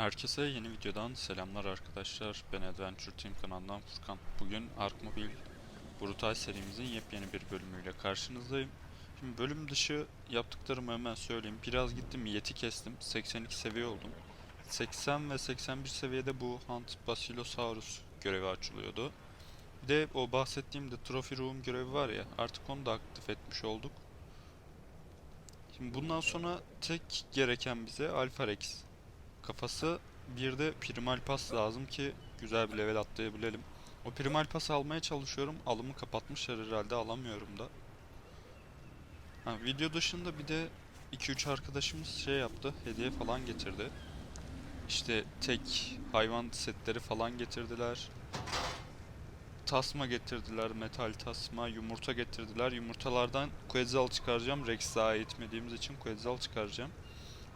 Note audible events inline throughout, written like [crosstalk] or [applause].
Herkese yeni videodan selamlar arkadaşlar. Ben Adventure Team kanalından Furkan. Bugün Arkmobil Brutal serimizin yepyeni bir bölümüyle karşınızdayım. Şimdi bölüm dışı yaptıklarımı hemen söyleyeyim. Biraz gittim yeti kestim. 82 seviye oldum. 80 ve 81 seviyede bu Hunt Basilosaurus görevi açılıyordu. Bir de o bahsettiğim de Trophy Room görevi var ya artık onu da aktif etmiş olduk. Şimdi bundan sonra tek gereken bize Alpha Rex kafası bir de primal pas lazım ki güzel bir level atlayabilelim. O primal pası almaya çalışıyorum. Alımı kapatmışlar herhalde alamıyorum da. Ha, video dışında bir de 2-3 arkadaşımız şey yaptı. Hediye falan getirdi. İşte tek hayvan setleri falan getirdiler. Tasma getirdiler, metal tasma, yumurta getirdiler. Yumurtalardan Quetzal çıkaracağım. Rex daha eğitmediğimiz için Quetzal çıkaracağım.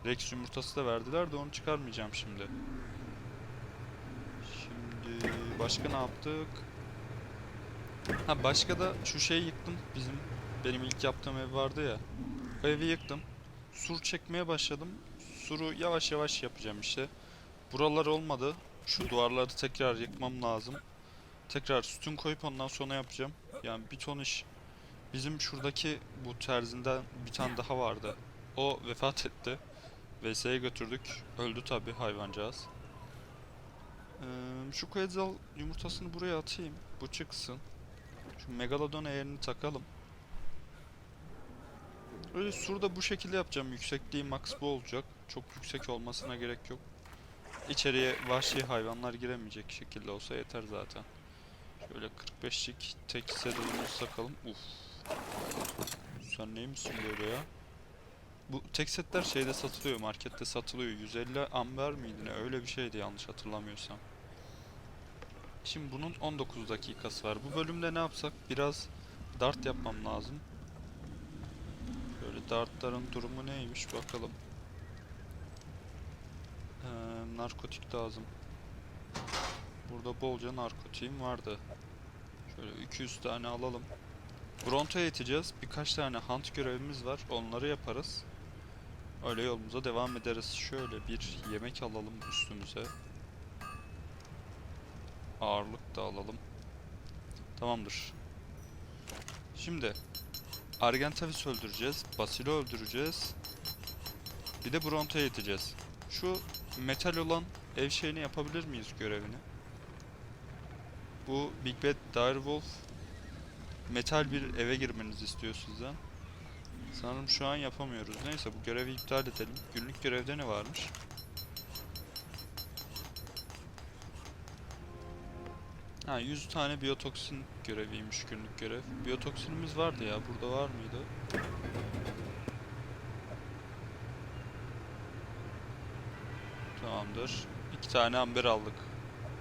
Rex yumurtası da verdiler de onu çıkarmayacağım şimdi. Şimdi başka ne yaptık? Ha başka da şu şeyi yıktım. Bizim benim ilk yaptığım ev vardı ya. O evi yıktım. Sur çekmeye başladım. Suru yavaş yavaş yapacağım işte. Buralar olmadı. Şu duvarları tekrar yıkmam lazım. Tekrar sütun koyup ondan sonra yapacağım. Yani bir ton iş. Bizim şuradaki bu terzinden bir tane daha vardı. O vefat etti. VS'ye götürdük. Öldü tabi hayvancağız. Ee, şu Quetzal yumurtasını buraya atayım. Bu çıksın. Şu Megalodon eğerini takalım. Öyle surda bu şekilde yapacağım. Yüksekliği max bu olacak. Çok yüksek olmasına gerek yok. İçeriye vahşi hayvanlar giremeyecek şekilde olsa yeter zaten. Şöyle 45'lik tek saddle'ımızı takalım. Uf. Sen neymişsin böyle ya? Bu tek setler şeyde satılıyor, markette satılıyor. 150 amber miydi ne? Öyle bir şeydi yanlış hatırlamıyorsam. Şimdi bunun 19 dakikası var. Bu bölümde ne yapsak? Biraz dart yapmam lazım. Böyle dartların durumu neymiş bakalım. Ee, narkotik lazım. Burada bolca narkotiğim vardı. Şöyle 200 tane alalım. Bronto'ya yeteceğiz. Birkaç tane hunt görevimiz var. Onları yaparız. Öyle yolumuza devam ederiz. Şöyle bir yemek alalım üstümüze. Ağırlık da alalım. Tamamdır. Şimdi Argentavis öldüreceğiz. Basilo öldüreceğiz. Bir de Bronto'ya yeteceğiz. Şu metal olan ev şeyini yapabilir miyiz görevini? Bu Big Bad Direwolf metal bir eve girmenizi istiyor sizden. Sanırım şu an yapamıyoruz. Neyse bu görevi iptal edelim. Günlük görevde ne varmış? Ha 100 tane biyotoksin göreviymiş günlük görev. Biyotoksinimiz vardı ya. Burada var mıydı? Tamamdır. İki tane amber aldık.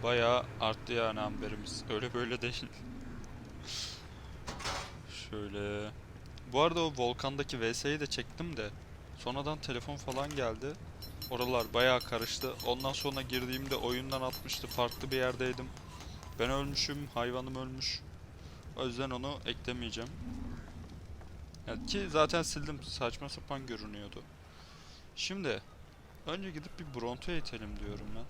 Bayağı arttı yani amberimiz. Öyle böyle değil. [laughs] Şöyle. Bu arada o volkandaki VS'yi de çektim de sonradan telefon falan geldi. Oralar bayağı karıştı. Ondan sonra girdiğimde oyundan atmıştı. Farklı bir yerdeydim. Ben ölmüşüm, hayvanım ölmüş. O yüzden onu eklemeyeceğim. Yani ki zaten sildim. Saçma sapan görünüyordu. Şimdi önce gidip bir Bronto'ya itelim diyorum ben.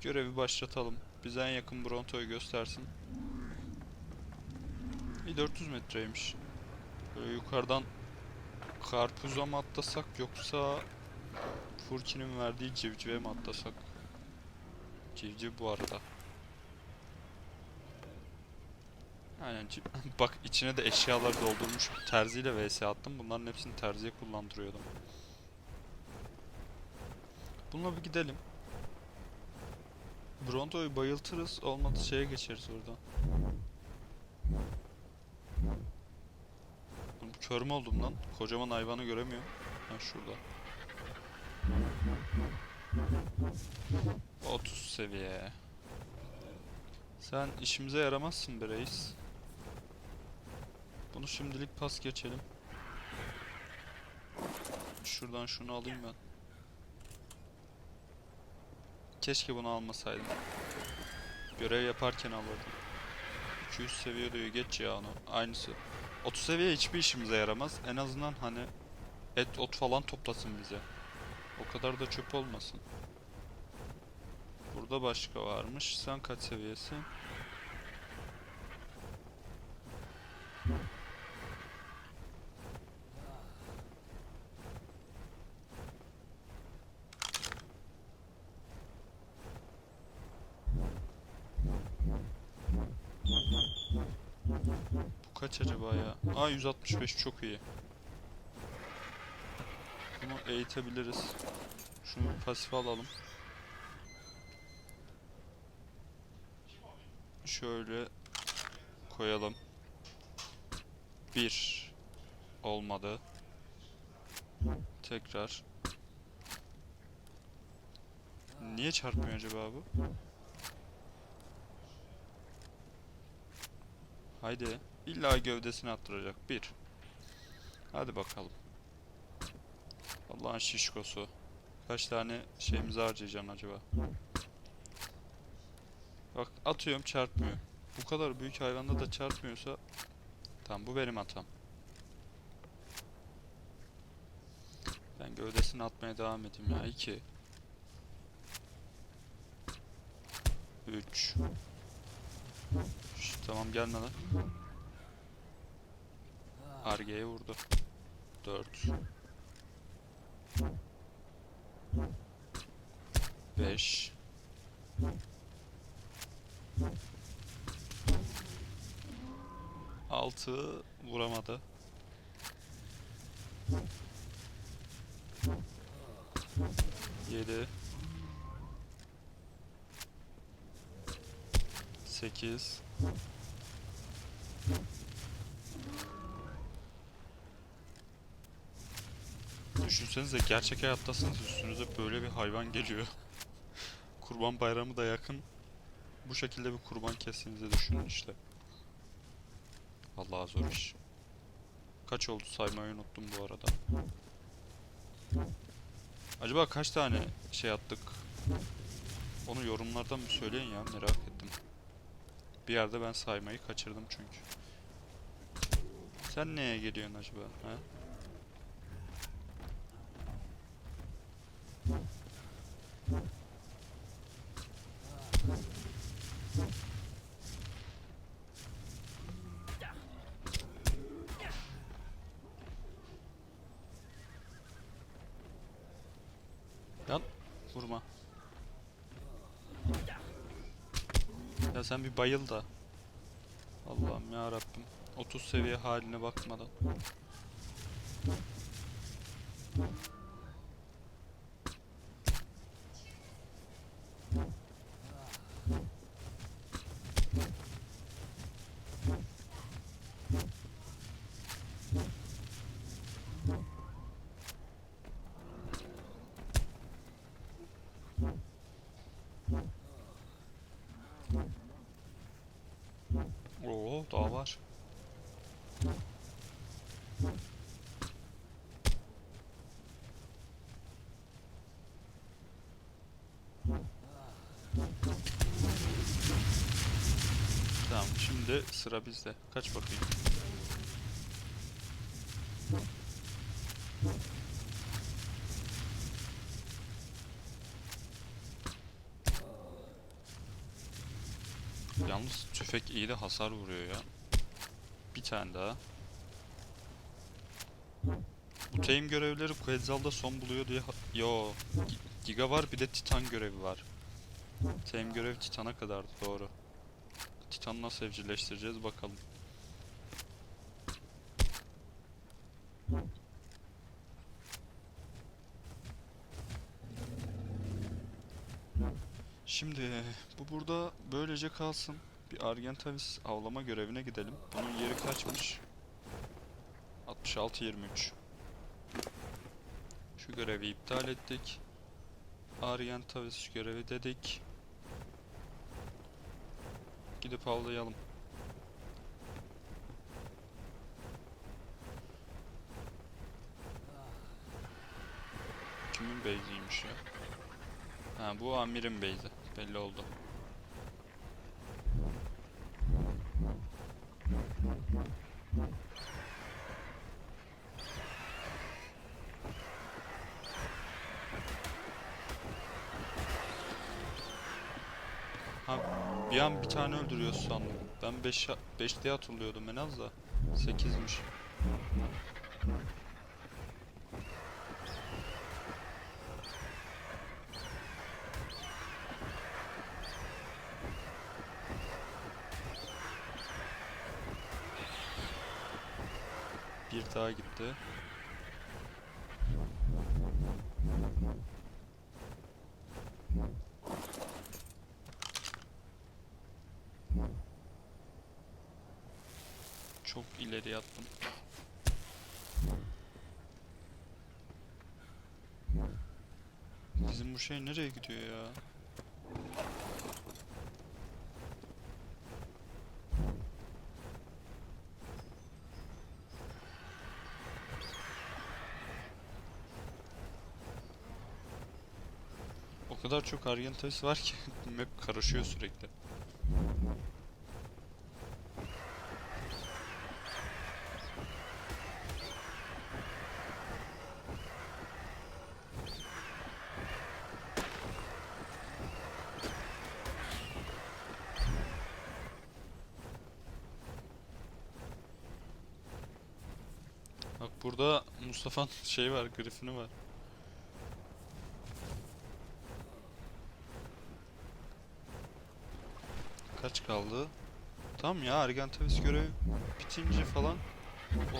Görevi başlatalım. Bize en yakın Bronto'yu göstersin. Bir 400 metreymiş. Böyle yukarıdan karpuza mı atlasak yoksa Furki'nin verdiği civcive mi atlasak? Civciv bu arada. Aynen [laughs] Bak içine de eşyalar doldurmuş. Terziyle vs attım. Bunların hepsini terziye kullandırıyordum. Bununla bir gidelim. Bronto'yu bayıltırız. Olmadı şeye geçeriz oradan. Kör mü oldum lan? Kocaman hayvanı göremiyorum. Ha şurada. 30 seviye. Sen işimize yaramazsın be reis. Bunu şimdilik pas geçelim. Şuradan şunu alayım ben. Keşke bunu almasaydım. Görev yaparken alırdım. 200 seviye diyor geç ya onu. Aynısı. 30 seviye hiçbir işimize yaramaz. En azından hani et ot falan toplasın bize. O kadar da çöp olmasın. Burada başka varmış. Sen kaç seviyesin? Bu acaba ya? Aa 165 çok iyi. Bunu eğitebiliriz. Şunu pasif alalım. Şöyle koyalım. Bir olmadı. Tekrar. Niye çarpmıyor acaba bu? Haydi. İlla gövdesini attıracak. Bir. Hadi bakalım. Allah'ın şişkosu. Kaç tane şeyimizi harcayacaksın acaba? Bak atıyorum çarpmıyor. Bu kadar büyük hayvanda da çarpmıyorsa Tamam bu benim hatam. Ben gövdesini atmaya devam edeyim ya. 2 3 Tamam gelme lan. Arge'ye vurdu. 4 5 6 vuramadı. Yedi. Sekiz. Düşünsenize gerçek hayattasınız üstünüze böyle bir hayvan geliyor. [laughs] kurban bayramı da yakın. Bu şekilde bir kurban kestiğinizi düşünün işte. Vallahi zor iş. Kaç oldu saymayı unuttum bu arada. Acaba kaç tane şey attık? Onu yorumlardan bir söyleyin ya merak ettim. Bir yerde ben saymayı kaçırdım çünkü. Sen neye geliyorsun acaba? He? Sen bir bayıl da. Allah'ım ya Rabbim. 30 seviye haline bakmadan. Oo daha var. Tamam şimdi sıra bizde. Kaç bakayım. Yalnız tüfek iyi de hasar vuruyor ya. Tane daha. Bu tame görevleri Quetzal'da son buluyor diye... Yo. Gi- Giga var bir de Titan görevi var. Tame görev Titan'a kadardı doğru. Titan'ı nasıl evcilleştireceğiz bakalım. Şimdi bu burada böylece kalsın. Bir Argentavis avlama görevine gidelim. Bunun yeri kaçmış? 66-23. Şu görevi iptal ettik. Argentavis görevi dedik. Gidip avlayalım. Kimin base'iymiş ya? Ha bu amirin base'i. Belli oldu. Ha bir an bir tane öldürüyoruz sandım. Ben 5 5 diye hatırlıyordum en az da. 8'miş. Bir daha gitti. Çok ileri attım. Bizim bu şey nereye gidiyor ya? O kadar çok Argentavis var ki [laughs] map karışıyor sürekli. Bak burada Mustafa'nın şey var, grifini var. Kaç kaldı? Tam ya Argentavis görevi bitince falan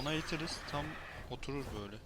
ona iteriz tam oturur böyle.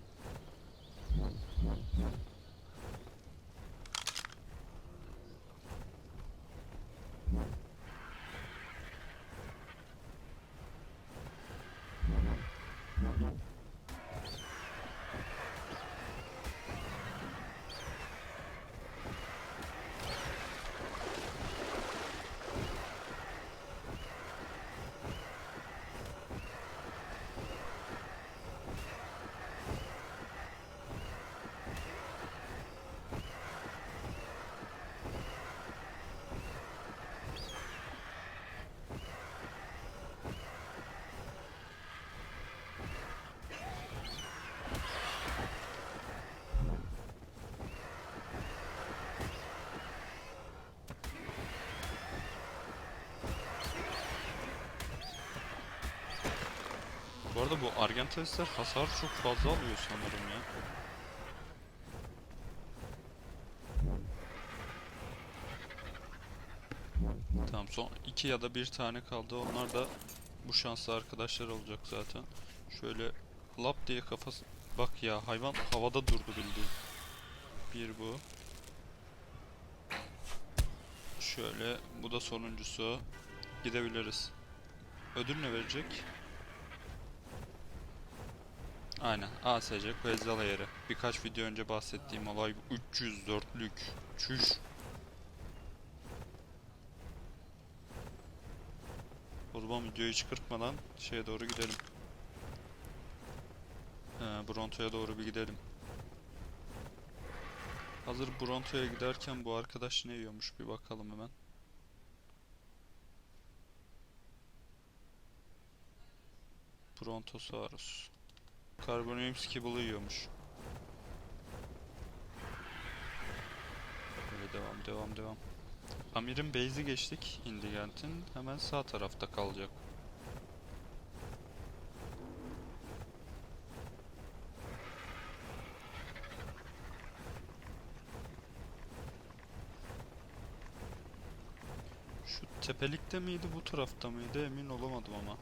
Bu arada bu Argentavis'ler hasar çok fazla alıyor sanırım ya. Tamam son iki ya da bir tane kaldı. Onlar da bu şanslı arkadaşlar olacak zaten. Şöyle lap diye kafası... Bak ya hayvan havada durdu bildiğin. Bir bu. Şöyle bu da sonuncusu. Gidebiliriz. Ödül ne verecek? Aynen ASC Quetzal yeri. Birkaç video önce bahsettiğim olay 304'lük. Çüş. O zaman videoyu hiç kırpmadan şeye doğru gidelim. Ee, Bronto'ya doğru bir gidelim. Hazır Bronto'ya giderken bu arkadaş ne yiyormuş bir bakalım hemen. Brontosaurus. Carbonium Skibble'ı yiyormuş. Böyle devam devam devam. Amir'in base'i geçtik. Indigent'in hemen sağ tarafta kalacak. Şu tepelikte miydi bu tarafta mıydı emin olamadım ama.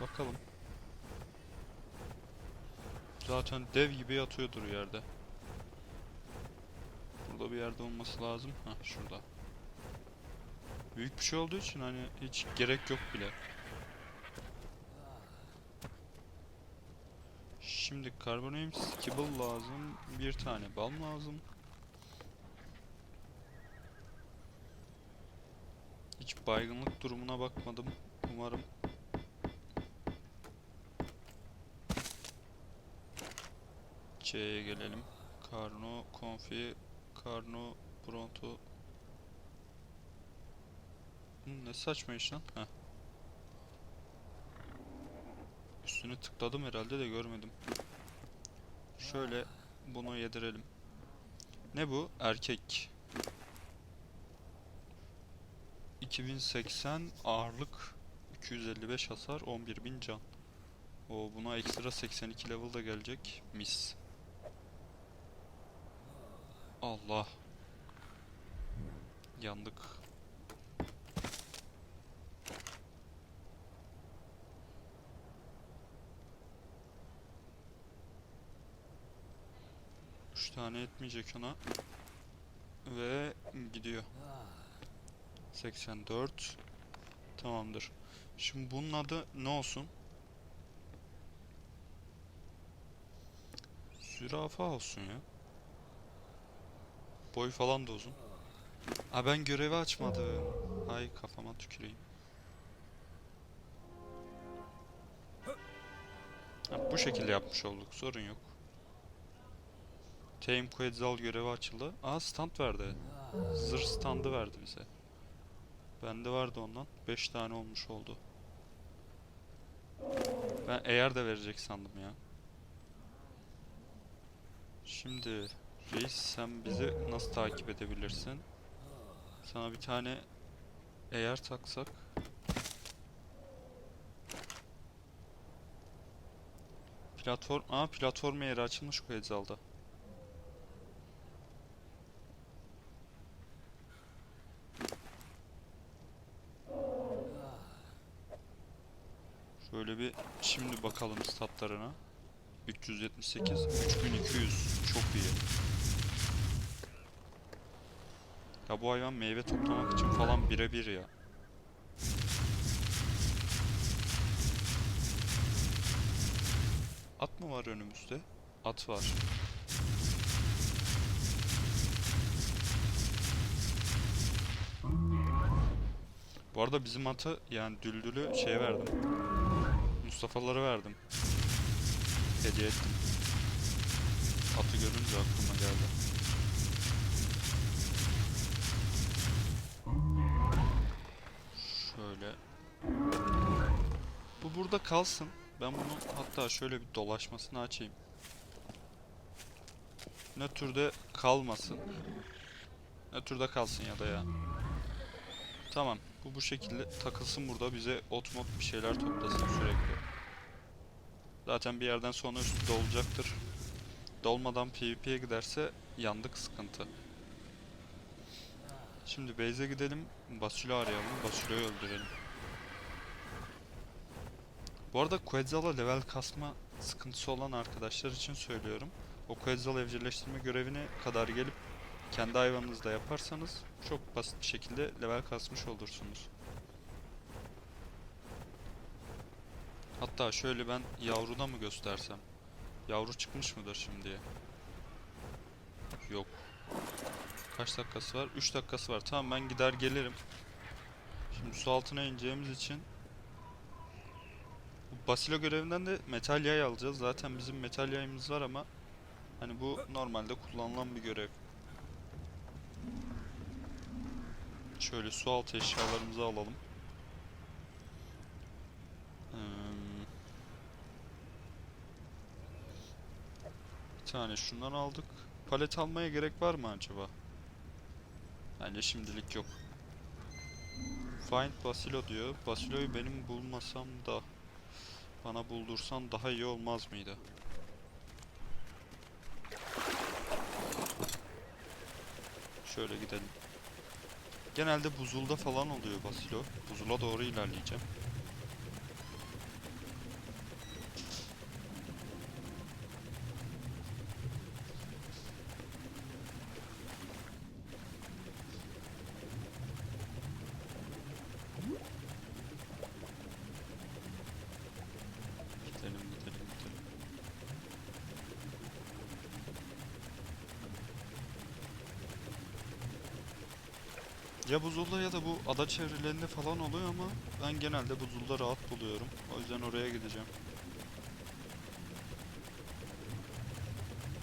Bakalım. Zaten dev gibi yatıyordur yerde. Burada bir yerde olması lazım. Ha şurada. Büyük bir şey olduğu için hani hiç gerek yok bile. Şimdi Carbonium Skibble lazım. Bir tane bal lazım. Hiç baygınlık durumuna bakmadım. Umarım C'ye gelelim. Karno, Konfi, Karno, Pronto. Ne saçma iş lan. Heh. Üstüne tıkladım herhalde de görmedim. Şöyle bunu yedirelim. Ne bu? Erkek. 2080 ağırlık 255 hasar 11.000 can. O buna ekstra 82 level da gelecek. Mis. Allah. Yandık. Üç tane etmeyecek ona. Ve gidiyor. 84. Tamamdır. Şimdi bunun adı ne olsun? Zürafa olsun ya. Boy falan da uzun. Ha ben görevi açmadım. Ay kafama tüküreyim. Ha, bu şekilde yapmış olduk. Sorun yok. Tame Quetzal görevi açıldı. Aa stand verdi. Zırh standı verdi bize. Bende vardı ondan. 5 tane olmuş oldu. Ben eğer de verecek sandım ya. Şimdi reis sen bizi nasıl takip edebilirsin? Sana bir tane eğer taksak. Platform, aa platform yeri açılmış Quetzal'da. Şöyle bir şimdi bakalım statlarına. 378, 3200 çok iyi. Ya bu hayvan meyve toplamak için falan birebir ya. At mı var önümüzde? At var. Bu arada bizim atı yani düldülü şey verdim. Mustafa'ları verdim. Hediye ettim. Atı görünce aklıma geldi. Burada kalsın. Ben bunu hatta şöyle bir dolaşmasını açayım. Ne türde kalmasın. Ne türde kalsın ya da ya. Tamam. Bu bu şekilde takılsın burada bize ot mot bir şeyler toplasın sürekli. Zaten bir yerden sonra üstü dolacaktır. Dolmadan PvP'ye giderse yandık sıkıntı. Şimdi base'e gidelim. Basül'ü arayalım. Basül'ü öldürelim. Bu arada Quetzal'a level kasma sıkıntısı olan arkadaşlar için söylüyorum. O Quetzal evcilleştirme görevine kadar gelip kendi hayvanınızda yaparsanız çok basit bir şekilde level kasmış olursunuz. Hatta şöyle ben yavruda mı göstersem? Yavru çıkmış mıdır şimdiye? Yok. Kaç dakikası var? 3 dakikası var. Tamam ben gider gelirim. Şimdi su altına ineceğimiz için Basilo görevinden de metal yay alacağız. Zaten bizim metal yayımız var ama hani bu normalde kullanılan bir görev. Şöyle su altı eşyalarımızı alalım. Bir tane şundan aldık. Palet almaya gerek var mı acaba? Bence şimdilik yok. Find Basilo diyor. Basilo'yu benim bulmasam da bana buldursan daha iyi olmaz mıydı? Şöyle gidelim. Genelde buzulda falan oluyor Basilo. Buzula doğru ilerleyeceğim. Gidelim gidelim gidelim. Ya buzulda ya da bu ada çevrelerinde falan oluyor ama ben genelde buzulda rahat buluyorum. O yüzden oraya gideceğim.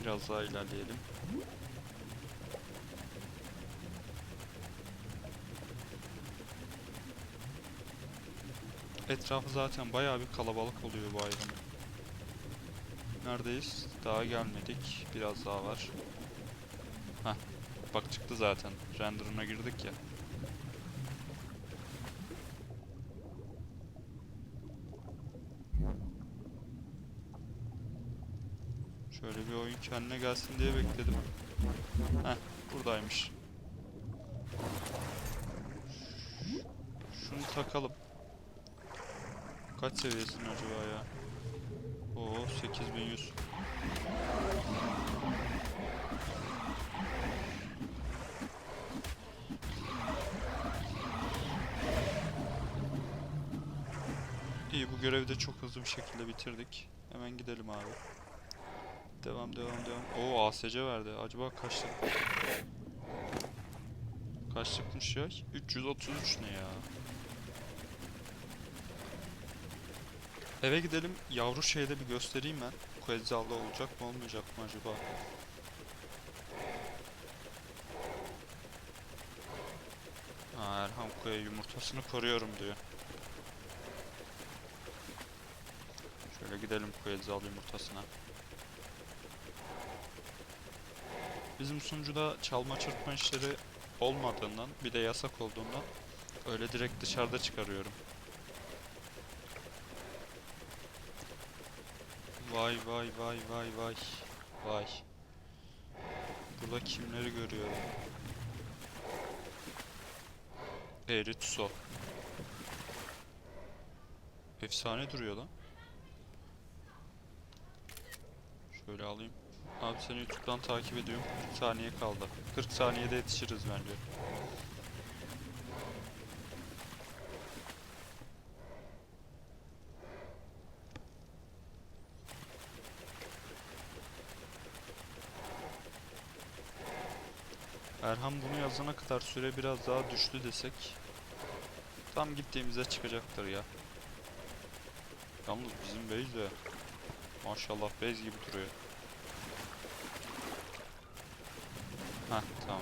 Biraz daha ilerleyelim. Etrafı zaten bayağı bir kalabalık oluyor bu hayvanın. Neredeyiz? Daha gelmedik. Biraz daha var. Heh. Bak çıktı zaten. Render'ına girdik ya. Şöyle bir oyun kendine gelsin diye bekledim. Heh, buradaymış. Şunu takalım. Kaç seviyesin acaba ya? Oo 8100. İyi bu görevi de çok hızlı bir şekilde bitirdik. Hemen gidelim abi. Devam devam devam. Oo ASC verdi. Acaba kaçlık? Kaçlıkmış ya? 333 ne ya? Eve gidelim. Yavru şeyde bir göstereyim ben. Quetzal'da olacak mı olmayacak mı acaba? Ha, Erhan Koya yumurtasını koruyorum diyor. Şöyle gidelim Quetzal yumurtasına. Bizim sunucuda çalma çırpma işleri olmadığından bir de yasak olduğundan öyle direkt dışarıda çıkarıyorum. Vay vay vay vay vay vay. Burada kimleri görüyorum? Eritso. Efsane duruyor lan. Şöyle alayım. Abi seni YouTube'dan takip ediyorum. 40 saniye kaldı. 40 saniyede yetişiriz bence. Erhan bunu yazana kadar süre biraz daha düştü desek tam gittiğimizde çıkacaktır ya. Yalnız bizim base de maşallah base gibi duruyor. Heh tamam.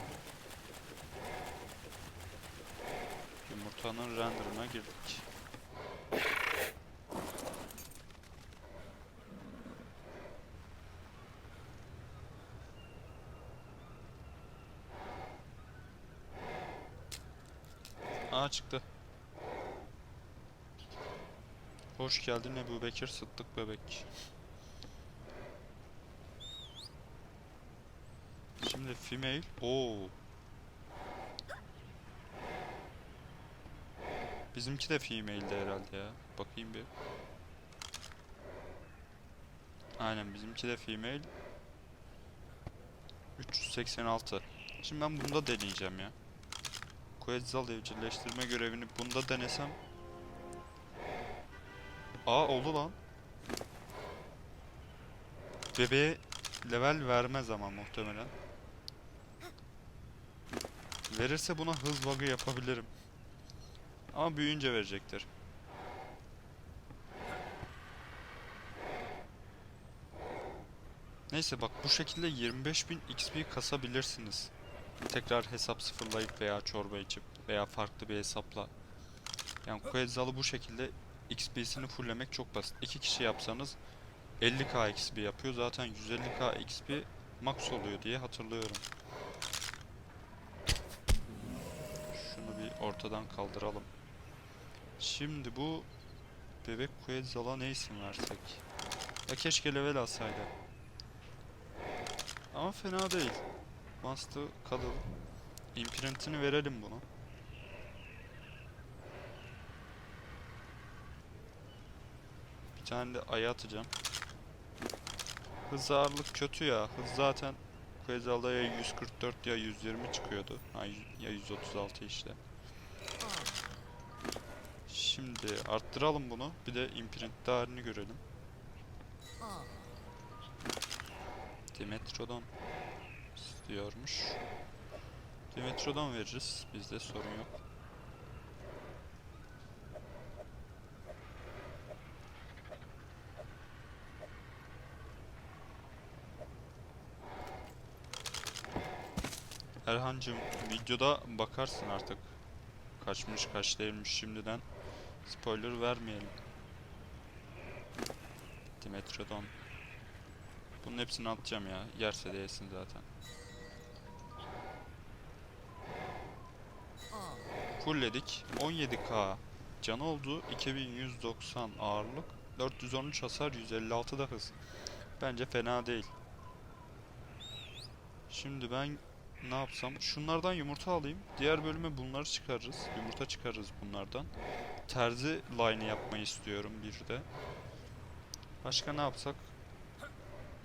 Yumurtanın renderına girdik. Aa çıktı. Hoş geldin Ebu Bekir Sıddık Bebek. Şimdi female. Oo. Bizimki de female'di herhalde ya. Bakayım bir. Aynen bizimki de female. 386. Şimdi ben bunda deneyeceğim ya. Quetzal evcilleştirme görevini bunda denesem. Aa oldu lan. Bebeğe level vermez ama muhtemelen. Verirse buna hız bug'ı yapabilirim. Ama büyüyünce verecektir. Neyse bak bu şekilde 25.000 XP kasabilirsiniz. Tekrar hesap sıfırlayıp veya çorba içip veya farklı bir hesapla. Yani Quetzal'ı bu şekilde XP'sini fulllemek çok basit. İki kişi yapsanız 50k XP yapıyor. Zaten 150k XP max oluyor diye hatırlıyorum. Şunu bir ortadan kaldıralım. Şimdi bu bebek Quetzal'a ne isim versek? Ya keşke level alsaydı. Ama fena değil. Master Cuddle. Imprint'ini verelim bunu. Bir tane de aya atacağım. Hız ağırlık kötü ya. Hız zaten Quetzal'da ya 144 ya 120 çıkıyordu. Ha, ya 136 işte. Şimdi arttıralım bunu. Bir de imprint değerini görelim. Dimetrodon istiyormuş. Dimetrodon veririz. Bizde sorun yok. Erhancığım videoda bakarsın artık. Kaçmış kaç değilmiş şimdiden. Spoiler vermeyelim. Dimetrodon. Bunun hepsini atacağım ya. Yerse de zaten. Fullledik. 17k can oldu. 2190 ağırlık. 413 hasar, 156 da hız. Bence fena değil. Şimdi ben ne yapsam? Şunlardan yumurta alayım. Diğer bölüme bunları çıkarırız. Yumurta çıkarırız bunlardan. Terzi line yapmayı istiyorum bir de. Başka ne yapsak?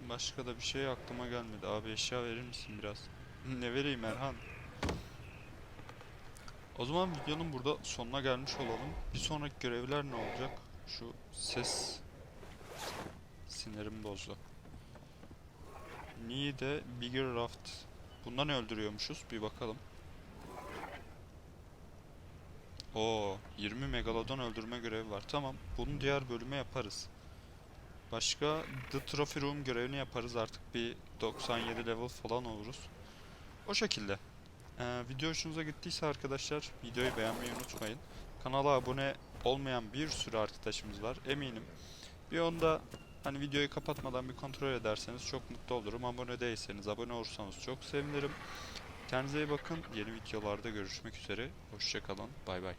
Başka da bir şey aklıma gelmedi. Abi eşya verir misin biraz? [laughs] ne vereyim Erhan? O zaman videonun burada sonuna gelmiş olalım. Bir sonraki görevler ne olacak? Şu ses sinirim bozdu. Need a bigger raft. Bundan öldürüyormuşuz? Bir bakalım. Oo, 20 megalodon öldürme görevi var. Tamam, bunu diğer bölüme yaparız. Başka The Trophy Room görevini yaparız. Artık bir 97 level falan oluruz. O şekilde. Ee, video hoşunuza gittiyse arkadaşlar videoyu beğenmeyi unutmayın. Kanala abone olmayan bir sürü arkadaşımız var eminim. Bir onda hani videoyu kapatmadan bir kontrol ederseniz çok mutlu olurum. Abone değilseniz abone olursanız çok sevinirim. Kendinize iyi bakın. Yeni videolarda görüşmek üzere. Hoşçakalın. Bay bay.